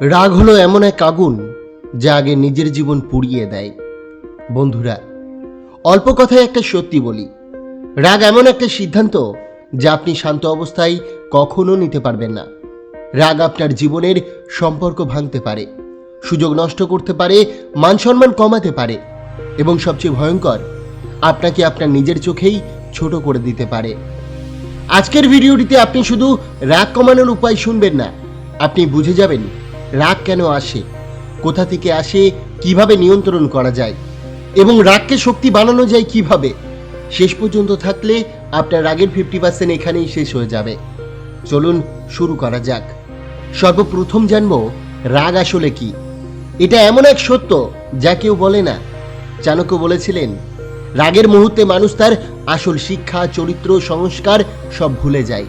রাগ হলো এমন এক আগুন যা আগে নিজের জীবন পুড়িয়ে দেয়। বন্ধুরা, অল্প কথায় একটা সত্যি বলি। রাগ এমন একটা সিদ্ধান্ত যা আপনি শান্ত অবস্থায় কখনো নিতে পারবেন না। রাগ আপনার জীবনের সম্পর্ক ভাঙতে পারে, সুযোগ নষ্ট করতে পারে, মান সম্মান কমাতে পারে এবং সবচেয়ে ভয়ঙ্কর, আপনাকে আপনার নিজের চোখেই ছোট করে দিতে পারে। আজকের ভিডিওটিতে আপনি শুধু রাগ কমানোর উপায় শুনবেন না, আপনি বুঝে যাবেন রাগ কেন আসে? কোথা থেকে আসে? কীভাবে নিয়ন্ত্রণ করা যায়? এবং রাগকে শক্তি বানানো যায় কীভাবে? শেষ পর্যন্ত থাকলে আপনার রাগের ফিফটি পার্সেন্ট এখানেই শেষ হয়ে যাবে। চলুন শুরু করা যাক। সর্বপ্রথম জানব, রাগ আসলে কি? এটা এমন এক সত্য যা কেউ বলে না। চাণক্য বলেছিলেন, রাগের মুহূর্তে মানুষ তার আসল শিক্ষা, চরিত্র, সংস্কার সব ভুলে যায়।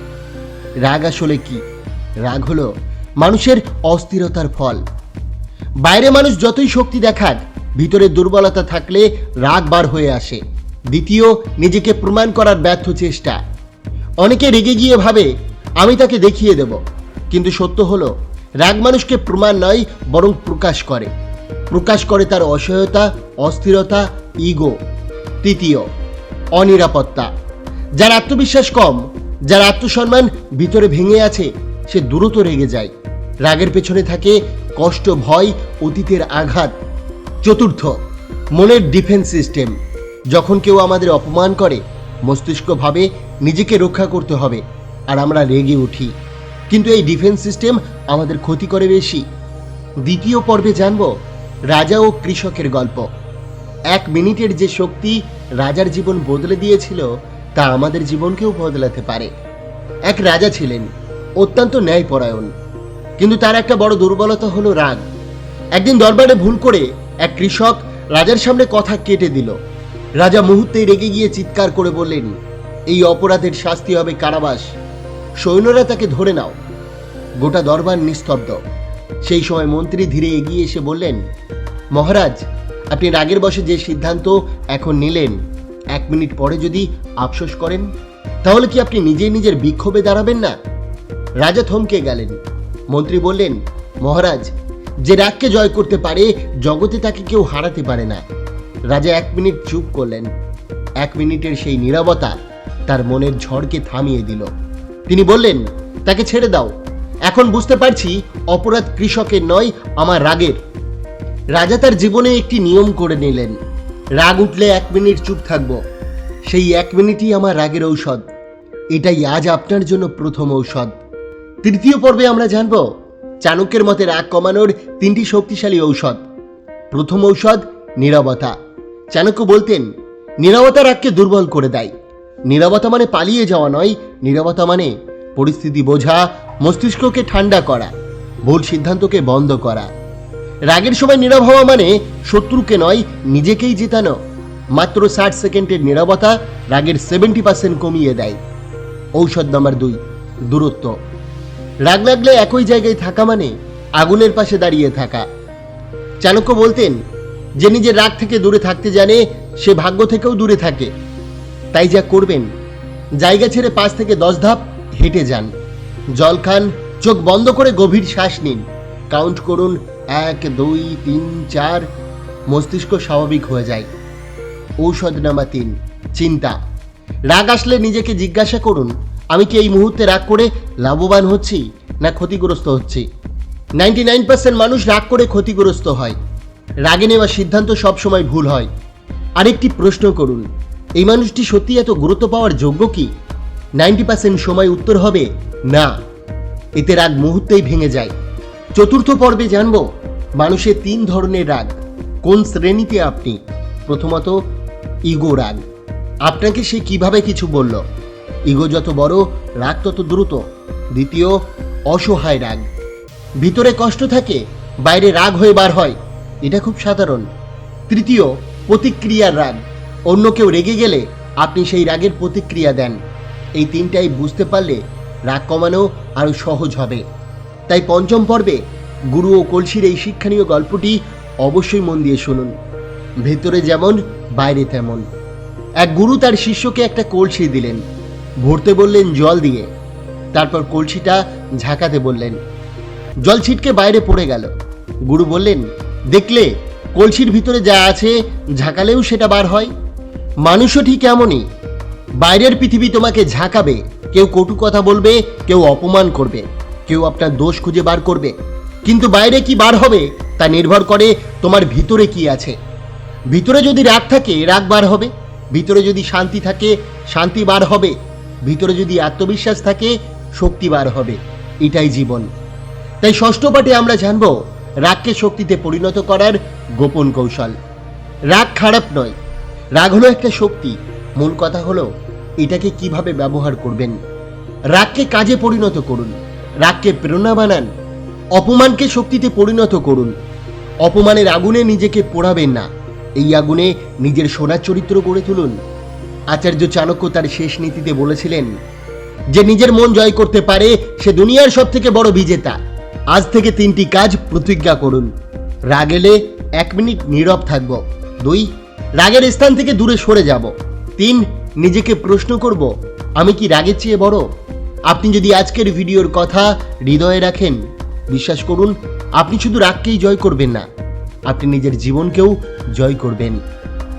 রাগ আসলে কি? রাগ হলো মানুষের অস্থিরতার ফল। বাইরে মানুষ যতই শক্তি দেখাক, ভিতরে দুর্বলতা থাকলে রাগ বার হয়ে আসে। দ্বিতীয়, নিজেকে প্রমাণ করার ব্যর্থ চেষ্টা। অনেকে রেগে গিয়ে ভাবে, আমি তাকে দেখিয়ে দেব। কিন্তু সত্য হলো, রাগ মানুষকে প্রমাণ নয়, বরং প্রকাশ করে। প্রকাশ করে তার অসহায়তা, অস্থিরতা, ইগো। তৃতীয়, অনিরাপত্তা। যার আত্মবিশ্বাস কম, যার আত্মসম্মান ভিতরে ভেঙে আছে, সে দ্রুত রেগে যায়। রাগের পেছনে থাকে কষ্ট, ভয়, অতীতের আঘাত। চতুর্থ, মনের ডিফেন্স সিস্টেম যখন কেউ আমাদের অপমান করে মস্তিষ্ক ভাবে নিজেকে রক্ষা করতে হবে আর আমরা রেগে উঠি। কিন্তু এই ডিফেন্স সিস্টেম আমাদের ক্ষতি করে বেশি। দ্বিতীয় পর্বে জানব রাজা ও কৃষকের গল্প। এক মিনিটের যে শক্তি রাজার জীবন বদলে দিয়েছিল, তা আমাদের জীবনকেও বদলাতে পারে। এক রাজা ছিলেন, অত্যন্ত ন্যায়পরায়ণ। কিন্তু তার একটা বড় দুর্বলতা হলো রাগ। একদিন দরবারে ভুল করে এক কৃষক রাজার সামনে কথা কেটে দিল। রাজা মুহূর্তেই রেগে গিয়ে চিৎকার করে বললেন, এই অপরাধের শাস্তি হবে কারাবাস। সৈন্যরা তাকে ধরে নাও। গোটা দরবার নিস্তব্ধ। সেই সময় মন্ত্রী ধীরে এগিয়ে এসে বললেন, মহারাজ, আপনি রাগের বসে যে সিদ্ধান্ত এখন নিলেন, এক মিনিট পরে যদি আফসোস করেন, তাহলে কি আপনি নিজেই নিজের বিক্ষোভে দাঁড়াবেন না? রাজা থমকে গেলেন। মন্ত্রী বললেন, মহারাজ, যে রাগকে জয় করতে পারে, জগতে তাকে কেউ হারাতে পারে না। রাজা এক মিনিট চুপ করলেন। এক মিনিটের সেই নীরবতা তার মনের ঝড়কে থামিয়ে দিল। তিনি বললেন, তাকে ছেড়ে দাও। এখন বুঝতে পারছি অপরাধ কৃষকের নয়, আমার রাগের। রাজা তার জীবনে একটি নিয়ম করে নিলেন। রাগ উঠলে এক মিনিট চুপ থাকব। সেই এক মিনিটই আমার রাগের ঔষধ। এটাই আজ আপনার জন্য প্রথম ঔষধ। তৃতীয় পর্বে আমরা জানব চাণক্যের মতে রাগ কমানোর তিনটি শক্তিশালী ঔষধ। প্রথম ঔষধ নীরবতা। চাণক্য বলতেন, নীরবতা রাগকে দুর্বল করে দেয়। নীরবতা মানে পালিয়ে যাওয়া নয়, নীরবতা মানে পরিস্থিতি বোঝা, মস্তিষ্ককে ঠান্ডা করা, ভুল সিদ্ধান্তকে বন্ধ করা। রাগের সময় নীরব হওয়া মানে শত্রুকে নয়, নিজেকেই জেতানো। মাত্র ষাট সেকেন্ডের নীরবতা রাগের সেভেন্টি পার্সেন্ট কমিয়ে দেয়। ঔষধ নাম্বার দুই, দূরত্ব। রাগ লাগলে একই জায়গায় থাকা মানে আগুনের পাশে দাঁড়িয়ে থাকা। চাণক্য বলতেন, যে নিজের রাগ থেকে দূরে থাকতে জানে, সে ভাগ্য থেকেও দূরে থাকে। তাই যা করবেন, জায়গা ছেড়ে পাঁচ থেকে দশ ধাপ হেঁটে যান। জল খান, চোখ বন্ধ করে গভীর শ্বাস নিন। কাউন্ট করুন, এক, দুই, তিন, চার, মস্তিষ্ক স্বাভাবিক হয়ে যায়। ঔষধ নামা তিন, চিন্তা। রাগ আসলে নিজেকে জিজ্ঞাসা করুন আমি কি এই মুহূর্তে রাগ করে লাভবান হচ্ছি, না ক্ষতিগ্রস্ত হচ্ছি? নাইনটি নাইন পার্সেন্ট মানুষ রাগ করে ক্ষতিগ্রস্ত হয়। রাগে নেওয়া সিদ্ধান্ত সবসময় ভুল হয়। আরেকটি প্রশ্ন করুন, এই মানুষটি সত্যি এত গুরুত্ব পাওয়ার যোগ্য কি? নাইনটি পার্সেন্ট সময় উত্তর হবে, না। এতে রাগ মুহূর্তেই ভেঙে যায়। চতুর্থ পর্বে জানব, মানুষের তিন ধরনের রাগ। কোন শ্রেণীতে আপনি? প্রথমত, ইগো রাগ। আপনাকে সে কীভাবে কিছু বলল? ইগো যত বড়, রাগ তত দ্রুত। দ্বিতীয়, অসহায় রাগ। ভিতরে কষ্ট থাকে, বাইরে রাগ হয়ে বার হয়। এটা খুব সাধারণ। তৃতীয়, প্রতিক্রিয়ার রাগ। অন্য কেউ রেগে গেলে আপনি সেই রাগের প্রতিক্রিয়া দেন। এই তিনটাই বুঝতে পারলে রাগ কমানো আরও সহজ হবে। তাই পঞ্চম পর্বে গুরু ও কলসির এই শিক্ষণীয় গল্পটি অবশ্যই মন দিয়ে শুনুন। ভেতরে যেমন, বাইরে তেমন। এক গুরু তার শিষ্যকে একটা কলসি দিলেন। ভরতে বললেন জল দিয়ে। তারপর কলসিটা ঝাঁকাতে বললেন, জল ছিটকে বাইরে পড়ে গেল। গুরু বললেন, দেখলে, কলসির ভিতরে যা আছে ঝাঁকালেও সেটা বার হয়। মানুষও ঠিক এমনই। বাইরের পৃথিবী তোমাকে ঝাঁকাবে, কেউ কটু কথা বলবে, কেউ অপমান করবে, কেউ আপনার দোষ খুঁজে বার করবে। কিন্তু বাইরে কি বার হবে, তা নির্ভর করে তোমার ভিতরে কি আছে। ভিতরে যদি রাগ থাকে, রাগ বার হবে। ভিতরে যদি শান্তি থাকে, শান্তি বার হবে। ভিতরে যদি আত্মবিশ্বাস থাকে, শক্তি বার হবে। এটাই জীবন। তাই ষষ্ঠ পাঠে আমরা জানব, রাগকে শক্তিতে পরিণত করার গোপন কৌশল। রাগ খারাপ নয়, রাগ হলো একটা শক্তি। মূল কথা হলো, এটাকে কীভাবে ব্যবহার করবেন? রাগকে কাজে পরিণত করুন, রাগকে প্রেরণা বানান, অপমানকে শক্তিতে পরিণত করুন। অপমানের আগুনে নিজেকে পোড়াবেন না, এই আগুনে নিজের সোনার চরিত্র গড়ে তুলুন। আচার্য চাণক্য তার শেষ নীতিতে বলেছিলেন, যে নিজের মন জয় করতে পারে, সে দুনিয়ার সব থেকে বড় বিজেতা। আজ থেকে তিনটি কাজ প্রতিজ্ঞা করুন। রাগ এলে এক মিনিট নীরব থাকব। দুই, রাগের স্থান থেকে দূরে সরে যাব। তিন, নিজেকে প্রশ্ন করব, আমি কি রাগের চেয়ে বড়? আপনি যদি আজকের ভিডিওর কথা হৃদয়ে রাখেন, বিশ্বাস করুন, আপনি শুধু রাগকেই জয় করবেন না, আপনি নিজের জীবনকেও জয় করবেন।